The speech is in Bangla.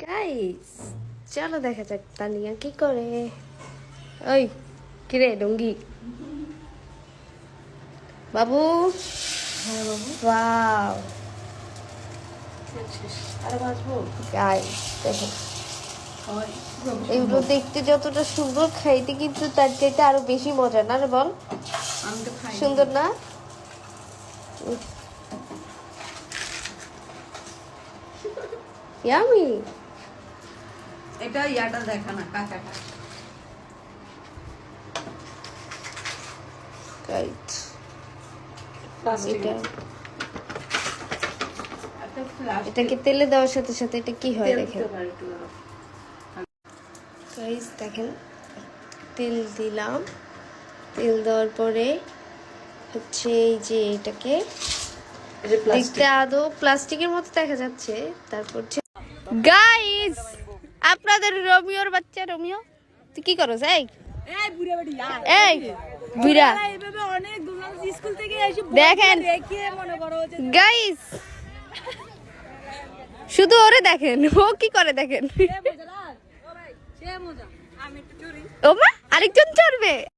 গাইস চলো দেখা যাক তানিয়া কি করে। ওই কিরে ডঙ্গি বাবু? হ্যাঁ বাবু। ওয়াও। গাইস দেখো। এগুলো দেখতে যতটা সুন্দর খাইতে কিন্তু তার চাইতে আরও বেশি মজা না রে বল? সুন্দর না? ইয়ামি এটা ইয়াটা দেখা না কাঁচাটা রাইট এটাকে তেলে দেওয়ার সাথে সাথে এটা কি হয় দেখেন। গাইস দেখেন তেল দিলাম। তেল দেওয়ার পরে হচ্ছে এই যে এটাকে দেখতে আদৌ প্লাস্টিকের মতো দেখা যাচ্ছে। তারপর গাইস আপনাদের রোমিওর বাচ্চা রোমিও? তুই কি করছ এই? এই বুড়ে দেখেন। করো যাই গাইস শুধু ওরে দেখেন ও কি করে দেখেন? ও মা আরেকজন চড়বে।